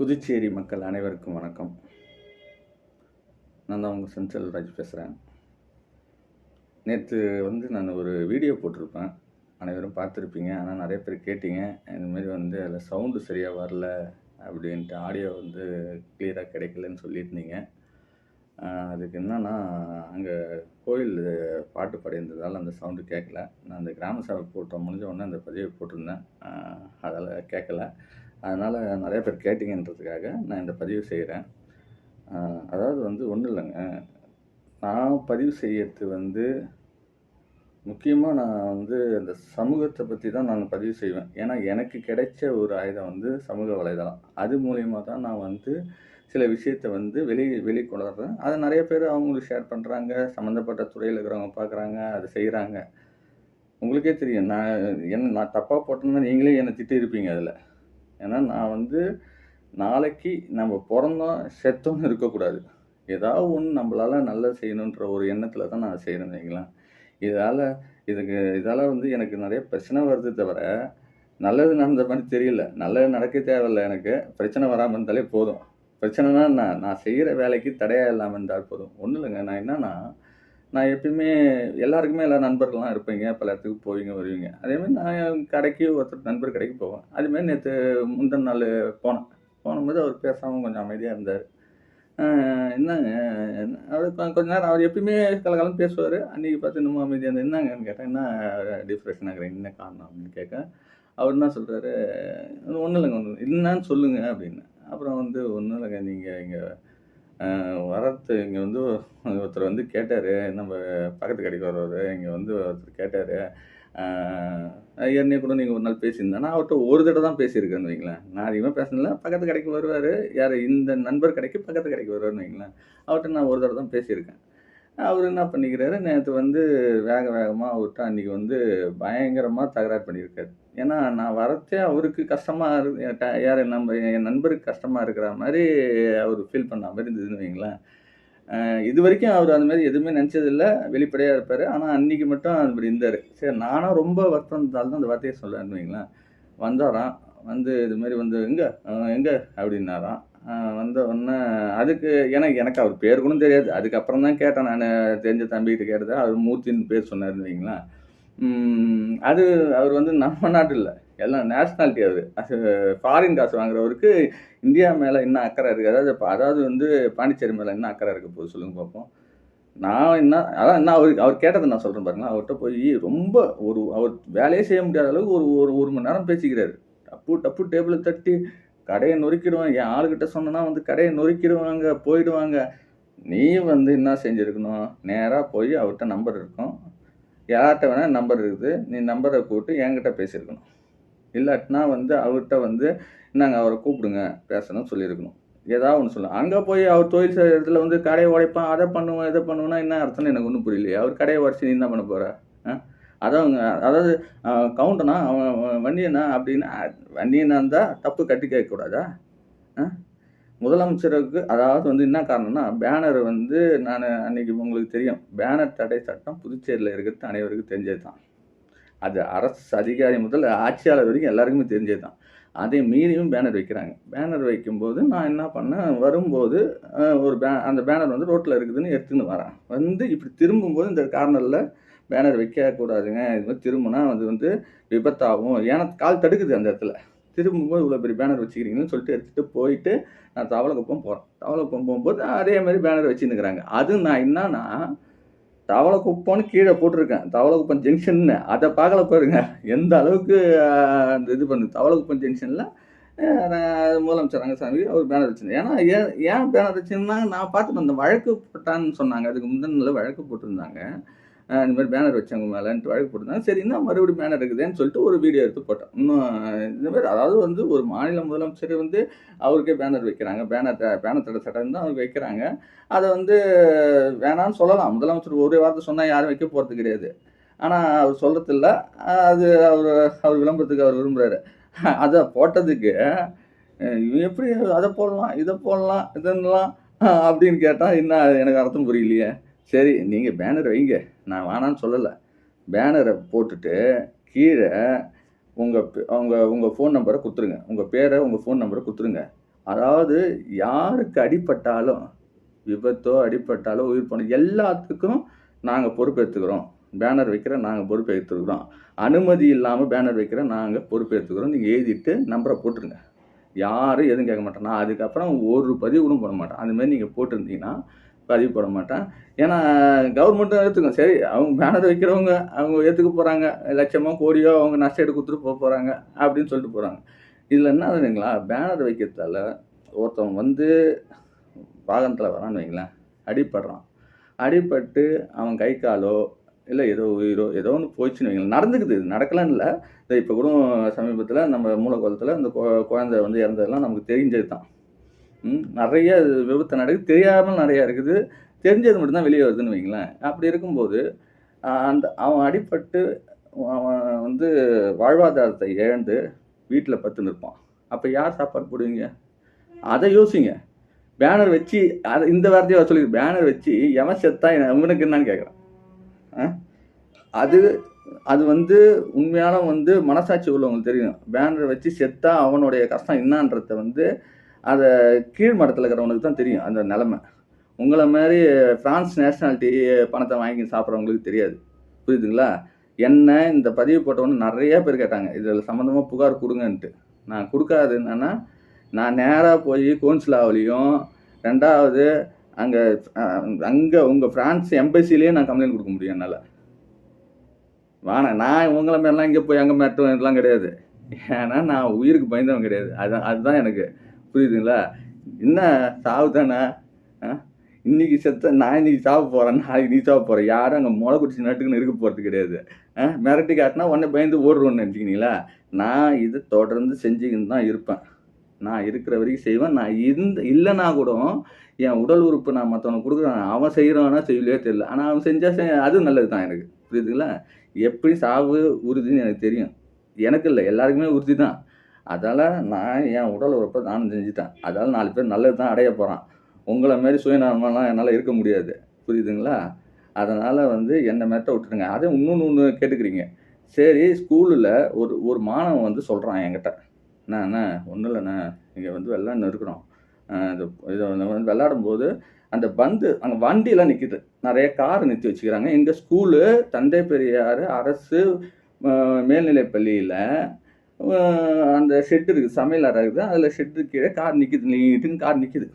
புதுச்சேரி மக்கள் அனைவருக்கும் வணக்கம். நான் தான் உங்கள் சென்ட்ரல் பேசுகிறேன் நேற்று வந்து நான் ஒரு வீடியோ போட்டிருப்பேன். அனைவரும் பார்த்துருப்பீங்க. ஆனால் நிறைய பேர் கேட்டீங்க. இந்தமாரி வந்து அதில் சவுண்டு சரியாக வரல அப்படின்ட்டு ஆடியோ வந்து கிளியராக கிடைக்கலன்னு சொல்லியிருந்தீங்க. அதுக்கு என்னன்னா அங்கே கோயில் பாட்டு படைந்ததால் அந்த சவுண்டு கேட்கல. நான் அந்த கிராம சபை போட்டோம். முடிஞ்ச உடனே அந்த பதிவை போட்டிருந்தேன். அதில் கேட்கல. அதனால் நிறையா பேர் கேட்டிங்கன்றதுக்காக நான் இந்த பதிவு செய்கிறேன் அதாவது வந்து ஒன்றும் இல்லைங்க. நான் பதிவு செய்யறது வந்து முக்கியமாக நான் வந்து அந்த சமூகத்தை பற்றி தான் நான் பதிவு செய்வேன். ஏன்னா எனக்கு கிடைச்ச ஒரு ஆயுதம் வந்து சமூக வலைதளம். அது மூலயமா தான் நான் வந்து சில விஷயத்தை வந்து வெளி வெளிக்கொணர்றேன். அதை நிறைய பேர் அவங்களுக்கு ஷேர் பண்ணுறாங்க சம்மந்தப்பட்ட துறையில் இருக்கிறவங்க பார்க்குறாங்க அதை செய்கிறாங்க உங்களுக்கே தெரியும். நான் என்ன நான் தப்பாக போட்டேன்னா நீங்களே என்னை திட்டிருப்பீங்க அதில். ஏன்னா நான் வந்து நாளைக்கு நம்ம பிறந்தோம் செத்தோன்னு இருக்கக்கூடாது. ஏதாவது ஒன்று நம்மளால் நல்லது செய்யணுன்ற ஒரு எண்ணத்தில் தான் நான் செய்யணும் வைங்களேன். இதால் இதுக்கு இதால் வந்து எனக்கு நிறைய பிரச்சனை வருது தவிர நல்லது நடந்த மாதிரி தெரியல. நல்லது நடக்க தேவையில்லை எனக்கு. பிரச்சனை வராமல் இருந்தாலே போதும். பிரச்சனைனா நான் நான் செய்கிற வேலைக்கு தடையாக இல்லாமல் இருந்தால் போதும். ஒன்றும் இல்லைங்க. நான் என்னன்னா நான் எப்பயுமே எல்லாருக்குமே எல்லா நண்பர்கள்லாம் இருப்பீங்க பல இடத்துக்கு போவீங்க வருவீங்க. அதேமாதிரி நான் கடைக்கு ஒருத்தர் நண்பர் கடைக்கு போவேன். அதுமாரி நேற்று முந்தின நாள் போனேன். போகும்போது அவர் பேசாமல் கொஞ்சம் அமைதியாக இருந்தார். என்னங்க என்ன- அவர் கொஞ்ச நேரம் அவர் எப்பயுமே கலகலன்னு பேசுவார். அன்றைக்கி பார்த்து இன்னமும் அமைதியாக இருந்தார். என்னங்கன்னு கேட்டேன் என்ன டிப்ரெஷன் ஆகிறேன் என்ன காரணம் அப்படின்னு கேட்க அவர் என்ன சொல்கிறாரு ஒன்றும் இல்லைங்க ஒன்றும் என்னன்னு சொல்லுங்கள் அப்படின்னு. அப்புறம் வந்து ஒன்றும் இல்லைங்க நீங்கள் இங்கே வரத்து இங்கே வந்து ஒருத்தர் வந்து கேட்டார் நம்ம பக்கத்து கடைக்கு வர்றவர் இங்கே வந்து ஒருத்தர் கேட்டார். ஏற்கனவே கூட நீங்கள் ஒரு நாள் பேசியிருந்தேன் நான் அவர்கிட்ட ஒரு தடவை தான் பேசியிருக்கேன்னு வைங்களேன். நான் அதிகமாக பேசினல பக்கத்து கடைக்கு வருவார். யார் இந்த நண்பர் கடைக்கு பக்கத்து கடைக்கு வருவார்னு வைங்களேன். அவர்கிட்ட நான் ஒரு தடவை தான் பேசியிருக்கேன். அவர் என்ன பண்ணிக்கிறாரு நேற்று வந்து வேக வேகமாக அவர்கிட்ட அன்றைக்கி வந்து பயங்கரமாக தகராறு பண்ணியிருக்காரு. ஏன்னா நான் வரத்தே அவருக்கு கஷ்டமாக இரு யார் நம்ம என் நண்பருக்கு கஷ்டமாக இருக்கிற மாதிரி அவர் ஃபீல் பண்ண மாதிரி இருந்ததுன்னு வைங்களேன் இது வரைக்கும் அவர் அந்த மாதிரி எதுவுமே நினச்சதில்ல. வெளிப்படையாக இருப்பார். ஆனால் அன்றைக்கி மட்டும் அது மாதிரி இருந்தார். சரி நானும் ரொம்ப வருத்தம் இருந்தாலும் தான் அந்த வார்த்தையை சொல்கிறேன்னு வைங்களேன் வந்தாராம் வந்து இது மாதிரி வந்து எங்கே? எங்கே? அப்படின்னாராம் வந்த உடனே அதுக்கு எனக்கு எனக்கு அவர் பேர் கூட தெரியாது. அதுக்கப்புறம் தான் கேட்டேன் நான். தெரிஞ்ச தம்பிகிட்ட கேட்டது அவர் மூர்த்தின்னு பேர் சொன்னார் வைங்களேன் அது அவர் வந்து நம்ம நாட்டு இல்லை எல்லாம் நேஷ்னாலிட்டி அவர் அது ஃபாரின் காசு வாங்குறவருக்கு இந்தியா மேலே என்ன அக்கறை இருக்குது அதாவது இப்போ அதாவது வந்து பாண்டிச்சேரி மேலே என்ன அக்கறை இருக்குது போது சொல்லுங்க பார்ப்போம் நான் என்ன அதான் என்ன அவர் அவர் கேட்டதை நான் சொல்கிறேன் பாருங்களேன். அவர்கிட்ட போய் ரொம்ப ஒரு அவர் வேலையே செய்ய முடியாத அளவுக்கு ஒரு ஒரு ஒரு மணி நேரம் பேசிக்கிறாரு. டப்பு டப்பு டேபிளை தட்டி கடையை நொறுக்கிடுவாங்க. என் ஆளுகிட்ட சொன்னனா வந்து கடையை நொறுக்கிடுவாங்க போயிடுவாங்க. நீ வந்து என்ன செஞ்சுருக்கணும்? நேராக போய் அவர்கிட்ட நம்பர் இருக்கும். யார்கிட்ட வேணால் நம்பர் இருக்குது. நீ நம்பரை கூப்பிட்டு என்கிட்ட பேசியிருக்கணும். இல்லாட்டினா வந்து அவர்கிட்ட வந்து நாங்கள் அவரை கூப்பிடுங்க பேசணும் சொல்லியிருக்கணும். ஏதாவது ஒன்று சொல்லலாம் அங்கே போய் அவர் தொழில் செய்கிற இடத்துல வந்து கடையை உடைப்பான் அதை பண்ணுவோம் இதை பண்ணுவோம்னா என்ன அர்த்தம்னு எனக்கு ஒன்றும் புரியலையே. அவர் கடையை உடச்சி நீ என்ன பண்ண போகிற அதான் அதாவது கவுண்டனா அவன் அவன் வண்டியனா அப்படின்னா வண்டியனா இருந்தால் தப்பு கட்டி கேட்கக்கூடாதா? ஆ? முதலமைச்சருக்கு அதாவது வந்து என்ன காரணம்னா பேனர் வந்து நான் அன்னைக்கு உங்களுக்கு தெரியும். பேனர் தடை சட்டம் புதுச்சேரியில் இருக்கிறது அனைவருக்கும் தெரிஞ்சது தான் அது அரசு அதிகாரி முதல் ஆட்சியாளர் வரைக்கும் எல்லாருக்குமே தெரிஞ்சது தான் அதே மீறியும் பேனர் வைக்கிறாங்க. பேனர் வைக்கும்போது நான் என்ன பண்ணேன்? வரும்போது ஒரு பே அந்த பேனர் வந்து ரோட்டில் இருக்குதுன்னு எடுத்துன்னு வரேன் வந்து இப்படி திரும்பும்போது இந்த கார்னரில் பேனர் வைக்கக்கூடாதுங்க. இது மாதிரி திரும்பினா அது வந்து விபத்தாகும். ஏன்னா கால் தடுக்குது அந்த இடத்துல. திரும்பும்போது இவ்வளோ பெரிய பேனர் வச்சுக்கிறீங்கன்னு சொல்லிட்டு எடுத்துகிட்டு போயிட்டு நான் தவளக்குப்பம் போகிறேன் தவளக்குப்பம் போகும்போது அதே மாதிரி பேனர் வச்சுன்னுக்குறாங்க. அது நான் என்னன்னா தவளக்குப்பம்னு கீழே போட்டிருக்கேன். தவளக்குப்பம் ஜங்ஷன்னு அதை பார்க்கல பாருங்க. எந்த அளவுக்கு அந்த இது பண்ணு தவளக்குப்பம் ஜங்ஷனில் முதலமைச்சர் ரங்கசாமி அவர் பேனர் வச்சிருந்தேன். ஏன்னா ஏன் ஏன் பேனர் வச்சுருந்தாங்க நான் பார்த்துட்டு அந்த வழக்கு போட்டான்னு சொன்னாங்க. அதுக்கு முந்தின வழக்கு போட்டிருந்தாங்க. இந்த மாதிரி பேனர் வச்சவங்க மேலேன்ட்டு வழக்கு போட்டிருந்தாங்க. சரி இன்னும் மறுபடியும் பேனர் இருக்குதுன்னு சொல்லிட்டு ஒரு வீடியோ எடுத்து போட்டோம். இன்னும் இந்த மாதிரி அதாவது வந்து ஒரு மாநில முதலமைச்சர் வந்து அவருக்கே பேனர் வைக்கிறாங்க. பேனர் பேனர் தடை சட்டம் தான் அவருக்கு வைக்கிறாங்க. அதை வந்து வேணான்னு சொல்லலாம். முதலமைச்சர் ஒரே வார்த்தை சொன்னால் யாரும் வைக்க போகிறது கிடையாது. ஆனால் அவர் சொல்கிறதில்ல அது அவர் அவர் விளம்பரத்துக்கு அவர் விரும்புகிறாரு அதை போட்டதுக்கு இவன் எப்படி அதை போடலாம் இதை போடலாம் இதெல்லாம் அப்படின்னு கேட்டால் என்ன எனக்கு அர்த்தம் புரியலையே. சரி நீங்கள் பேனர் வைங்க. நான் வேணான்னு சொல்லலை. பேனரை போட்டுட்டு கீழே உங்கள் உங்கள் உங்கள் ஃபோன் நம்பரை கொடுத்துருங்க. உங்கள் பேரை உங்கள் ஃபோன் நம்பரை கொடுத்துருங்க. அதாவது யாருக்கு அடிப்பட்டாலும் விபத்தோ அடிப்பட்டாலோ உயிர் போன எல்லாத்துக்கும் நாங்கள் பொறுப்பேற்றுக்கிறோம் பேனர் வைக்கிற நாங்கள் பொறுப்பேற்றுக்கிறோம் அனுமதி இல்லாமல் பேனர் வைக்கிற நாங்கள் பொறுப்பேற்றுக்கிறோம் நீங்கள் எழுதிட்டு நம்பரை போட்டுருங்க. யாரும் எதுவும் கேட்க மாட்டேன் நான் அதுக்கப்புறம் ஒரு பதிவு கூட போட மாட்டேன். அந்த நீங்கள் போட்டிருந்தீங்கன்னா பதிவு போட மாட்டேன். ஏன்னா கவர்மெண்ட்டும் ஏற்றுக்கும் சரி அவங்க பேனர் வைக்கிறவங்க அவங்க ஏற்றுக்க போகிறாங்க லட்சமோ கோடியோ அவங்க நஷ்டம் எடுத்து கொடுத்துட்டு போக போகிறாங்க அப்படின்னு சொல்லிட்டு போகிறாங்க இதில் என்ன ஆகுதுங்களா பேனர் வைக்கிறதால ஒருத்தவன் வந்து வாகனத்தில் வரான்னு வைங்களேன் அடிப்படுறான் அடிபட்டு அவன் கை காலோ இல்லை ஏதோ உயிரோ ஏதோ ஒன்று போயிடுச்சுன்னு வைங்களேன். நடந்துக்குது இது நடக்கலான்னு இல்லை. இப்போ கூட சமீபத்தில் நம்ம மூலக்கோலத்தில் இந்த கொ- குழந்தை வந்து இறந்ததெல்லாம் நமக்கு தெரிஞ்சது தான் நிறைய விபத்து நடக்குது. தெரியாமல் நிறையா இருக்குது. தெரிஞ்சது மட்டும்தான் வெளியே வருதுன்னு வைங்களேன். அப்படி இருக்கும்போது அந்த அவன் அடிப்பட்டு அவன் வந்து வாழ்வாதாரத்தை இழந்து வீட்டில் பத்து நிற்பான் அப்போ யார் சாப்பாடு போடுவீங்க? அதை யோசிங்க. பேனர் வச்சு அதை இந்த வார்த்தையை சொல்லி பேனர் வச்சு எவன் செத்தா இவனுக்கு என்னன்னு கேட்குறான் அது அது வந்து உண்மையான வந்து மனசாட்சி உள்ளவங்களுக்கு தெரியும். பேனர் வச்சு செத்தா அவனுடைய கஷ்டம் என்னன்றத வந்து அதை கீழ் மட்டத்தில் இருக்கிறவனுக்கு தான் தெரியும் அந்த நிலமை. உங்களை மாதிரி ஃப்ரான்ஸ் நேஷனாலிட்டி பணத்தை வாங்கி சாப்பிட்றவங்களுக்கு தெரியாது. புரியுதுங்களா? என்ன இந்த பதிவு போட்டவொன்னு நிறைய பேர் கேட்டாங்க இதில் சம்மந்தமாக புகார் கொடுங்கன்ட்டு. நான் கொடுக்காது என்னன்னா நான் நேராக போய் கோன்சுலாவிலையும் ரெண்டாவது அங்கே அங்கே உங்கள் ஃப்ரான்ஸ் எம்பசிலேயே நான் கம்ப்ளைண்ட் கொடுக்க முடியும் என்னால். வாண நான் உங்களை மாதிரிலாம் இங்கே போய் அங்கே மாட்டோம் இதெல்லாம் கிடையாது. ஏன்னா நான் உயிருக்கு பயந்தவன் கிடையாது. அதுதான் அதுதான் எனக்கு. புரியுதுங்களா? என்ன சாவு தானே ஆ? இன்னைக்கு செத்த நான் இன்னைக்கு சாவு போகிறேன் நாளைக்கு நீ சாவு போகிறேன் யாரும் அங்கே முளை குடிச்சு நட்டுக்குன்னு இருக்க போகிறது கிடையாது. ஆ? மிரட்டி காட்டினா உடனே பயந்து ஓடுறோன்னு நினச்சிக்கிங்களா நான் இதை தொடர்ந்து செஞ்சுக்கின்னு தான் இருப்பேன். நான் இருக்கிற வரைக்கும் செய்வேன். நான் இருந்த இல்லைன்னா கூட என் உடல் உறுப்பு நான் மற்றவனுக்கு கொடுக்குறேன். அவன் செய்கிறானா செய்யலையோ தெரியல. ஆனால் அவன் செஞ்சால் செய் அது நல்லது தான் எனக்கு. புரியுதுங்களா? எப்படி சாவு உறுதின்னு எனக்கு தெரியும். எனக்கு இல்லை. எல்லாருக்குமே உறுதி தான். அதால் நான் என் உடல் உறுப்பை நானும் செஞ்சுட்டேன். அதால் நாலு பேர் நல்லது தான் அடைய போகிறான் உங்களை மாரி சுயநலமெல்லாம் என்னால் இருக்க முடியாது. புரியுதுங்களா? அதனால் வந்து என்னை மேட்ட விட்டுருங்க அதே இன்னொன்று ஒன்று கேட்டுக்கிறீங்க. சரி ஸ்கூலில் ஒரு ஒரு மாணவன் வந்து சொல்கிறான் என்கிட்ட. அண்ணா அண்ணா ஒன்றும் இல்லைண்ணா. இங்கே வந்து விளாட்னு இருக்கிறோம். இது இதை வந்து விளையாடும்போது அந்த பந்து அங்கே வண்டியெல்லாம் நிற்கிது நிறைய கார் நிறுத்தி வச்சுக்கிறாங்க. எங்கள் ஸ்கூலு தந்தை பெரியார் அரசு அஹ், மேல்நிலைப் பள்ளியில் அந்த ஷெட் இருக்குது சமையல் அறை இருக்குது. அதில் ஷெட்டு கீழே கார் நிற்கிது நீட்டுன்னு கார் நிற்கிது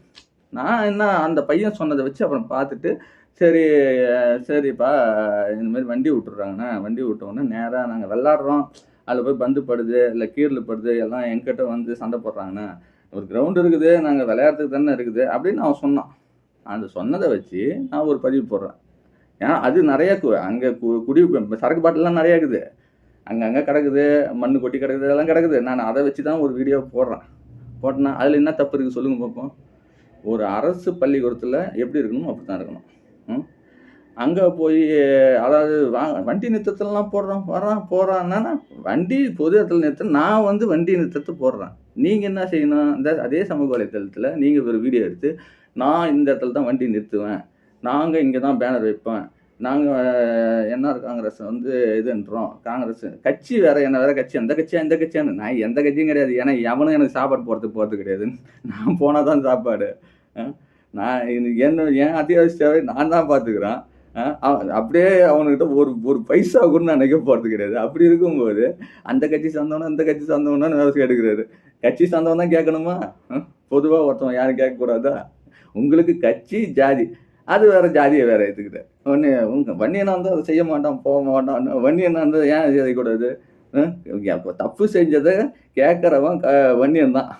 நான் என்ன அந்த பையன் சொன்னதை வச்சு அப்புறம் பார்த்துட்டு சரி சரிப்பா இந்த மாதிரி வண்டி விட்டுறாங்கண்ணா. வண்டி விட்டோன்னே நேராக நாங்கள் விளாட்றோம். அதில் போய் பந்து படுது இல்லை கீரில் படுது எல்லாம் என்கிட்ட வந்து சண்டை போடுறாங்கண்ணா. ஒரு கிரவுண்ட் இருக்குது நாங்கள் விளையாடுறதுக்கு தானே இருக்குது அப்படின்னு அவன் சொன்னான். அந்த சொன்னதை வச்சு நான் ஒரு பதிவு போடுறேன். ஏன்னா அது நிறையா கு- அங்கே கு- குடி சரக்கு பாட்டிலாம் நிறையா இருக்குது. அங்கங்கே கிடக்குது மண்ணு கொட்டி கிடக்குது இதெல்லாம் கிடக்குது. நான் அதை வச்சு தான் ஒரு வீடியோ போடுறேன். போட்டேன்னா அதில் என்ன தப்பு இருக்குது சொல்லுங்கள் பார்ப்போம். ஒரு அரசு பள்ளிக்கூடத்தில் எப்படி இருக்கணும் அப்படி தான் இருக்கணும். ம்? அங்கே போய் அதாவது வா வண்டி நிறுத்தத்துலலாம் போடுறோம். வர்றான் போகிறான்னா வண்டி பொது இடத்துல நிறுத்த நான் வந்து வண்டி நிறுத்தத்தை போடுறேன். நீங்கள் என்ன செய்யணும்? இந்த அதே சமூக வலைத்தளத்தில் நீங்கள் ஒரு வீடியோ எடுத்து நான் இந்த இடத்துல தான் வண்டி நிறுத்துவேன். நாங்கள் இங்கே தான் பேனர் வைப்பேன். நாங்கள் என்ஆர் காங்கிரஸ் வந்து இதுன்றோம் காங்கிரஸ் கட்சி வேற என்ன வேற கட்சி எந்த கட்சியா எந்த கட்சியான்னு. நான் எந்த கட்சியும் கிடையாது. ஏன்னா எவனும் எனக்கு சாப்பாடு போகிறதுக்கு போகிறது கிடையாது. நான் போனால் தான் சாப்பாடு. நான் என்ன என் அத்தியாவசிய நான் தான் பார்த்துக்கிறேன். அப்படியே அவனுக்கிட்ட ஒரு ஒரு பைசா கூட நான் நினைக்க போகிறது கிடையாது. அப்படி இருக்கும்போது அந்த கட்சி சார்ந்தவனா இந்த கட்சி சார்ந்தவனான்னு விவசாயம் கேட்டுக்கிறாரு கட்சி சார்ந்தவன் தான் கேட்கணுமா? பொதுவாக ஒருத்தவன் யாரும் கேட்கக்கூடாதா? உங்களுக்கு கட்சி ஜாதி அது வேற ஜாதியை வேற எடுத்துக்கிட்டு ஒன்று வன்னியனா இருந்தால் அதை செய்ய மாட்டான் போக மாட்டான். வன்னியனா இருந்தால் ஏன் செய்யக்கூடாது அப்போ தப்பு செஞ்சதை கேட்குறவன் க வன்னியன் தான்.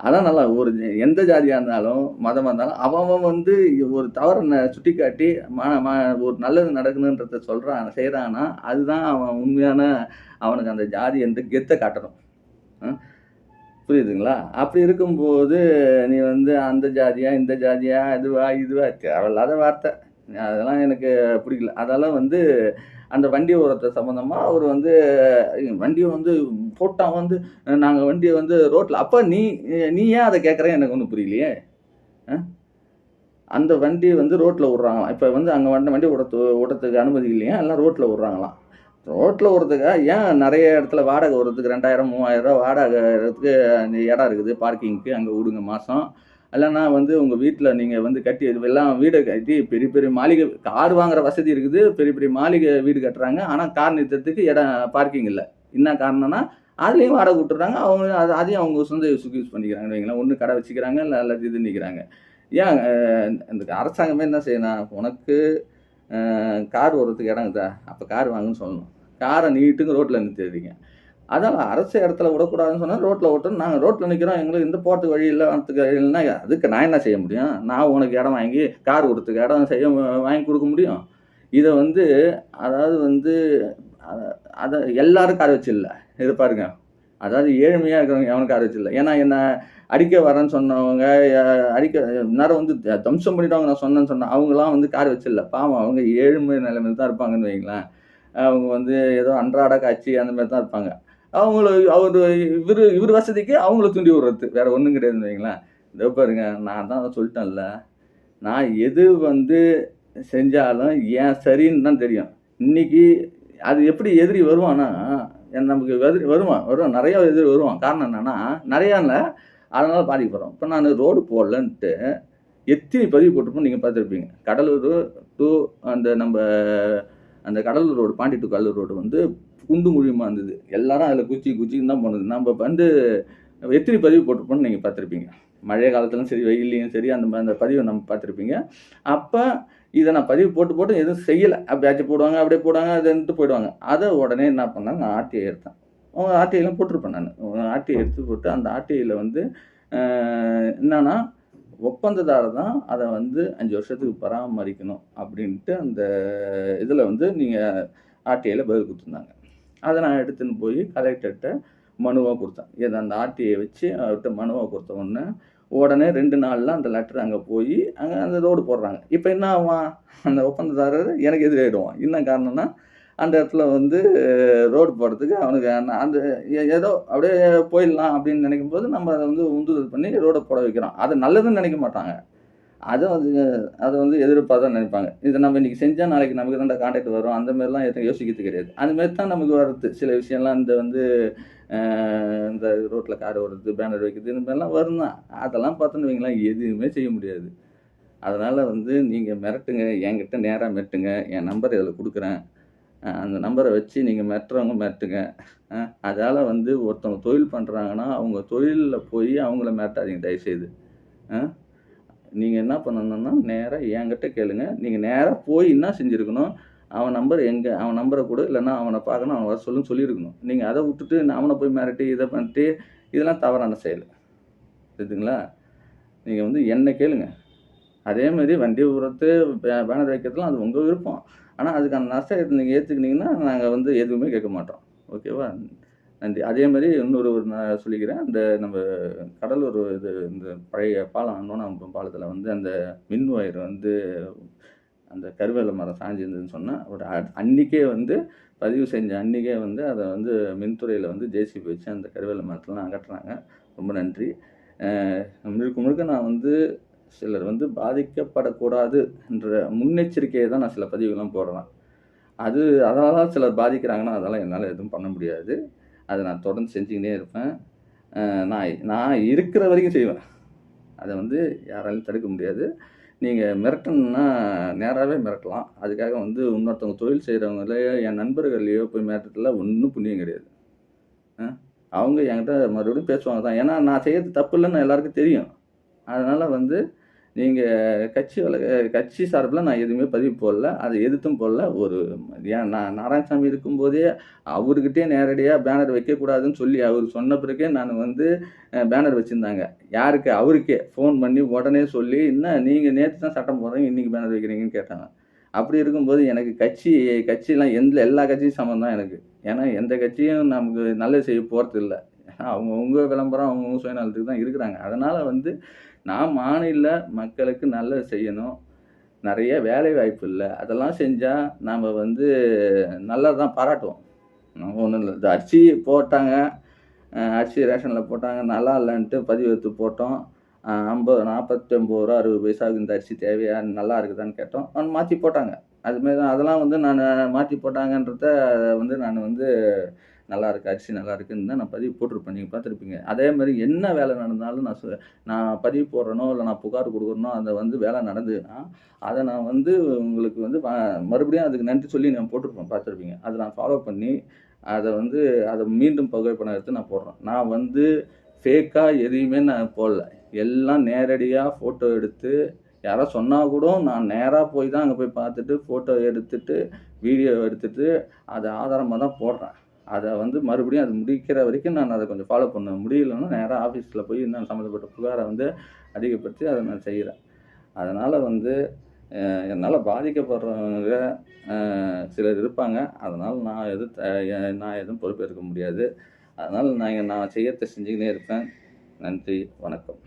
அதான் நல்லா ஒரு எந்த ஜாதியாக இருந்தாலும் மதமாக இருந்தாலும் அவன் அவன் வந்து ஒரு தவறை சுட்டி காட்டி ம ம ஒரு நல்லது நடக்கணுன்றத சொல்கிறான் செய்கிறான்னா அதுதான் அவன் உண்மையான அவனுக்கு அந்த ஜாதி என்று கெத்தை காட்டணும். புரியுதுங்களா? அப்படி இருக்கும்போது நீ வந்து அந்த ஜாதியா இந்த ஜாதியா இதுவா இதுவா தேவையில்லாத வார்த்தை. அதெல்லாம் எனக்கு பிடிக்கல அதெல்லாம் வந்து அந்த வண்டி ஓரத்தை சம்மந்தமாக அவர் வந்து வண்டியை வந்து போட்டால் வந்து நாங்கள் வண்டியை வந்து ரோட்டில் அப்போ நீ நீ ஏன் அதை கேட்குறேன் எனக்கு ஒன்றும் புரியலையே? ஆ? அந்த வண்டி வந்து ரோட்டில் விட்றாங்களாம் இப்போ வந்து அங்கே வண்டி வண்டி ஓடத்து ஓட்டத்துக்கு அனுமதி இல்லையா? எல்லாம் ரோட்டில் விட்றாங்களாம் ரோட்டில் ஓடுறதுக்கா ஏன் நிறைய இடத்துல வாடகை ஓடுறதுக்கு ரெண்டாயிரம் மூவாயிரம் ரூபா வாடகைக்கு இடம் இருக்குது பார்க்கிங்க்கு அங்கே விடுங்க மாதம் இல்லைன்னா வந்து உங்கள் வீட்டில் நீங்கள் வந்து கட்டி எல்லாம் வீடை கட்டி பெரிய பெரிய மாளிகை கார் வாங்குற வசதி இருக்குது பெரிய பெரிய மாளிகை வீடு கட்டுறாங்க. ஆனால் கார் நிறுத்தத்துக்கு இடம் பார்க்கிங் இல்லை. என்ன காரணம்னா அதுலேயும் வாடகை விட்டுறாங்க அவங்க அது அதையும் அவங்க சொந்த யூஸுக்கு யூஸ் பண்ணிக்கிறாங்கன்னு வைங்களேன் ஒன்று கடை வச்சுக்கிறாங்க இல்லை எல்லாத்தையும் இது நிற்கிறாங்க ஏன் இந்த அரசாங்கமே என்ன செய்யணும் உனக்கு கார் ஓடுறதுக்கு இடம் இருக்குதா அப்போ கார் வாங்குன்னு சொல்லணும். காரை நீட்டுங்க ரோட்டில் நிறுத்திடுறீங்க அதான் அரசு இடத்துல விடக்கூடாதுன்னு சொன்னால் ரோட்டில் ஓட்டணும் நாங்கள் ரோட்டில் நிற்கிறோம் எங்களுக்கு இந்த போகிறதுக்கு வழி இல்லை வரத்துக்கு வழி இல்லைன்னா அதுக்கு நான் என்ன செய்ய முடியும்? நான் உனக்கு இடம் வாங்கி கார் கொடுத்துக்கு இடம் செய்ய வாங்கி கொடுக்க முடியும்? இதை வந்து அதாவது வந்து அதை எல்லாரும் கார் வச்சு இல்லை. இது பாருங்க. அதாவது ஏழ்மையாக இருக்கிறவங்க எவனுக்கு கார் வச்சு இல்லை. ஏன்னா என்ன அடிக்க வரேன்னு சொன்னவங்க அடிக்க நேரம் வந்து த- தம்சம் பண்ணிட்டவங்க நான் சொன்னேன்னு சொன்னேன் அவங்களாம் வந்து கார் வச்சில்ல பாவம் அவங்க ஏழ்மை நிலைமையில் தான் இருப்பாங்கன்னு வைங்களேன். அவங்க வந்து ஏதோ அன்றாட காட்சி அந்த மாதிரி தான் இருப்பாங்க. அவங்கள அவர் இவர் இவர் வசதிக்கு அவங்கள தூண்டி விடுறது. வேற ஒன்றும் கிடையாதுன்னு வைங்களேன். இதோ பாருங்க நான் தான் சொல்லிட்டேன்ல. நான் எது வந்து செஞ்சாலும் ஏன் சரின்னு தான் தெரியும். இன்னைக்கு அது எப்படி எதிரி வருவான்னா நமக்கு எதிரி வருவான் வருவான். நிறையா எதிரி வருவான். காரணம் என்னன்னா நிறையா இல்லை அதனால பாதிக்கப்படுறோம் இப்போ நான் ரோடு போடலன்ட்டு எத்தனை பதிவு போட்டிருப்போம் நீங்கள் பார்த்துருப்பீங்க. கடலூர் டு அந்த நம்ம அந்த Cuddalore road Pondy to Cuddalore road வந்து குண்டு குழியுமா இருந்தது. எல்லாரும் அதில் குச்சி குச்சின்னு தான் போனது. நம்ம வந்து எத்தனை பதிவு போட்டிருப்போம்னு நீங்கள் பார்த்துருப்பீங்க. மழை காலத்துலையும் சரி வெயிலையும் சரி அந்த மாதிரி அந்த பதிவை நம்ம பார்த்துருப்பீங்க. அப்போ இதை நான் பதிவு போட்டு போட்டு எதுவும் செய்யலை. அப்படியாச்சும் போடுவாங்க அப்படியே போடுவாங்க அதுன்ட்டு போயிடுவாங்க. அதை உடனே என்ன பண்ணாங்க நான் ஆர்டிஐ எடுத்தேன். அவங்க ஆர்டிஐலாம் போட்டிருப்பேன் நான். ஆர்டிஐ எடுத்து போட்டு அந்த ஆர்டிஐயில் வந்து என்னன்னா ஒப்பந்ததாரர் தான் அதை வந்து அஞ்சு வருஷத்துக்கு பராமரிக்கணும் அப்படின்ட்டு அந்த இதில் வந்து நீங்கள் ஆர்டிஐயில் பதில் கொடுத்துருந்தாங்க. அதை நான் எடுத்துன்னு போய் கலெக்டர்கிட்ட மனுவாக கொடுத்தேன். இதை அந்த ஆர்டிஐ வச்சு அவர்கிட்ட மனுவாக கொடுத்த உடனே உடனே ரெண்டு நாளில் அந்த லெட்டர் அங்கே போய் அங்கே அந்த ரோடு போடுறாங்க. இப்போ என்ன ஆவான் அந்த ஒப்பந்ததாரர் எனக்கு எதிராயிடுவான் என்ன காரணம்னா அந்த இடத்துல வந்து ரோடு போடுறதுக்கு அவனுக்கு அந்த- அந்த ஏ- ஏதோ அப்படியே போயிடலாம் அப்படின்னு நினைக்கும் போது நம்ம அதை வந்து உந்துதல் பண்ணி ரோடை போட வைக்கிறோம். அது நல்லதுன்னு நினைக்க மாட்டாங்க. அதை வந்து அதை வந்து எதிர்ப்பாக தான் நினைப்பாங்க. இதை நம்ம இன்னைக்கு செஞ்சால் நாளைக்கு நமக்கு தான் காண்டாக்ட் வரும். அந்த மாதிரிலாம் எதுவும் யோசிக்கிறது கிடையாது. அந்த மாதிரி தான் நமக்கு வருது சில விஷயம்லாம் இந்த வந்து இந்த ரோட்டில் கார் ஓடுறது பேனர் வைக்கிறது இந்த மாதிரிலாம் வரும் தான் அதெல்லாம் பார்த்தோன்னு வைங்களேன் எதுவுமே செய்ய முடியாது. அதனால் வந்து நீங்கள் மிரட்டுங்க. என்கிட்ட நேராக மிரட்டுங்க. என் நம்பர் இதில் கொடுக்குறேன். அந்த நம்பரை வச்சு நீங்கள் மிரட்டுறவங்க மிரட்டுங்க. அதால் வந்து ஒருத்தவங்க தொழில் பண்ணுறாங்கன்னா அவங்க தொழிலில் போய் அவங்கள மிரட்டாதீங்க தயவுசெய்து. நீங்கள் என்ன பண்ணணும்னா நேராக என்கிட்ட கேளுங்க. நீங்கள் நேராக போய் என்ன செஞ்சுருக்கணும் அவன் நம்பர் எங்கே அவன் நம்பரை கொடு. இல்லைன்னா அவனை பார்க்கணும் அவன் வர சொல்லுன்னு சொல்லியிருக்கணும். நீங்கள் அதை விட்டுட்டு நான் அவனை போய் மிரட்டி இதை பண்ணிட்டு இதெல்லாம் தவறான செயல். புரியுதுங்களா நீங்கள் வந்து என்னை கேளுங்க. அதே மாதிரி வண்டி உரத்து பேனர் வைக்கிறதுலாம் அது உங்கள் விருப்பம். ஆனால் அதுக்கான நஷ்டத்தை நீங்கள் ஏற்றுக்கினீங்கன்னா நாங்கள் வந்து எதுவுமே கேட்க மாட்டோம். ஓகேவா? நன்றி. அதே மாதிரி இன்னொரு ஒரு நான் சொல்லிக்கிறேன். அந்த நம்ம கடலூர் இது இந்த பழைய பாலம் அன்னோனாம்புரம் பாலத்தில் வந்து அந்த மின் ஒயர் வந்து அந்த கருவேல மரம் சாஞ்சிருந்ததுன்னு சொன்னால் ஒரு அன்றைக்கே வந்து பதிவு செஞ்ச அன்றைக்கே வந்து அதை வந்து மின்துறையில் வந்து ஜேசிபி வச்சு அந்த கருவேல மரத்தெல்லாம் அகற்றுறாங்க ரொம்ப நன்றி. முழுக்க முழுக்க நான் வந்து சிலர் வந்து பாதிக்கப்படக்கூடாது என்ற முன்னெச்சரிக்கையை தான் நான் சில பதிவுகள்லாம் போடுறேன். அது அதனால தான் சிலர் பாதிக்கிறாங்கன்னா அதெல்லாம் என்னால் எதுவும் பண்ண முடியாது. அதை நான் தொடர்ந்து செஞ்சுக்கிட்டே இருப்பேன். நான் நான் இருக்கிற வரைக்கும் செய்வேன். அதை வந்து யாராலையும் தடுக்க முடியாது. நீங்கள் மிரட்டணுன்னா நேராகவே மிரட்டலாம். அதுக்காக வந்து இன்னொருத்தவங்க தொழில் செய்கிறவங்களையோ என் நண்பர்களையோ போய் மிரட்டத்தில் ஒன்றும் புண்ணியம் கிடையாது. அவங்க என்கிட்ட மறுபடியும் பேசுவாங்க தான். ஏன்னா நான் செய்யறது தப்பு இல்லைன்னு எல்லாருக்கும் தெரியும். அதனால் வந்து நீங்கள் கட்சி கட்சி சார்பில் நான் எதுவுமே பதிவு போடல. அதை எதிர்த்தும் போடல. ஒரு ஏன் நான் நாராயணசாமி இருக்கும்போதே அவர்கிட்டே நேரடியாக பேனர் வைக்கக்கூடாதுன்னு சொல்லி அவர் சொன்ன பிறகே நான் வந்து பேனர் வச்சுருந்தாங்க. யாருக்கு? அவருக்கே. ஃபோன் பண்ணி உடனே சொல்லி என்ன நீங்கள் நேற்று தான் சட்டம் போடுறீங்க இன்றைக்கி பேனர் வைக்கிறீங்கன்னு கேட்டாங்க. அப்படி இருக்கும்போது எனக்கு கட்சி கட்சியெலாம் எந்த எல்லா கட்சியும் சம்மந்தம் தான் எனக்கு. ஏன்னா எந்த கட்சியும் நமக்கு நல்லது செய்ய போகிறது இல்லை அவங்கவுங்க விளம்பரம் அவங்கவுங்க சுயநலத்துக்கு தான் இருக்கிறாங்க. அதனால் வந்து நான் மாநில மக்களுக்கு நல்லது செய்யணும். நிறைய வேலை வாய்ப்பு இல்லை. அதெல்லாம் செஞ்சால் நாம் வந்து நல்லா தான் பாராட்டுவோம். நம்ம ஒன்றும் இல்லை. இந்த அரிசி போட்டாங்க. அரிசி ரேஷனில் போட்டாங்க. நல்லா இல்லைன்ட்டு பதிவு எடுத்து போட்டோம் ஐம்பது நாற்பத்தி ஒம்பது ரூபா அறுபது பைசாவுக்கு இந்த அரிசி தேவையா? நல்லா இருக்குதான்னு கேட்டோம். அவன் மாற்றி போட்டாங்க. அதுமாரி தான். அதெல்லாம் வந்து நான் மாற்றி போட்டாங்கன்றத வந்து நான் வந்து நல்லா இருக்குது அரிசி நல்லா இருக்குன்னு தான் நான் பதிவு போட்டிருப்பேன். நீங்கள் பார்த்துருப்பீங்க. அதே மாதிரி என்ன வேலை நடந்தாலும் நான் சொ நான் பதிவு போடுறேனோ இல்லை நான் புகார் கொடுக்குறனோ அதை வந்து வேலை நடந்ததுன்னா அதை நான் வந்து உங்களுக்கு வந்து மறுபடியும் அதுக்கு நன்றி சொல்லி நான் போட்டிருப்பேன். பார்த்துருப்பீங்க. அதை நான் ஃபாலோ பண்ணி அதை வந்து அதை மீண்டும் புகைப்படம் எடுத்து நான் போடுறேன். நான் வந்து ஃபேக்காக எதையுமே நான் போடல. எல்லாம் நேரடியாக ஃபோட்டோ எடுத்து யாரோ சொன்னால் கூட நான் நேராக போய் தான் அங்கே போய் பார்த்துட்டு ஃபோட்டோ எடுத்துட்டு வீடியோ எடுத்துட்டு அதை ஆதாரமாக தான் போடுறேன். அதை வந்து மறுபடியும் அது முடிக்கிற வரைக்கும் நான் அதை கொஞ்சம் ஃபாலோ பண்ண முடியலன்னா நேராக ஆஃபீஸில் போய் நான் சம்மந்தப்பட்ட புகாரை வந்து அதிகப்படுத்தி அதை நான் செய்கிறேன் அதனால் வந்து என்னால் பாதிக்கப்படுறவங்க சிலர் இருப்பாங்க. அதனால் நான் எது நான் எதுவும் பொறுப்பேற்க முடியாது. அதனால் நான் நான் செய்யறதை செஞ்சுக்கினே இருப்பேன். நன்றி வணக்கம்.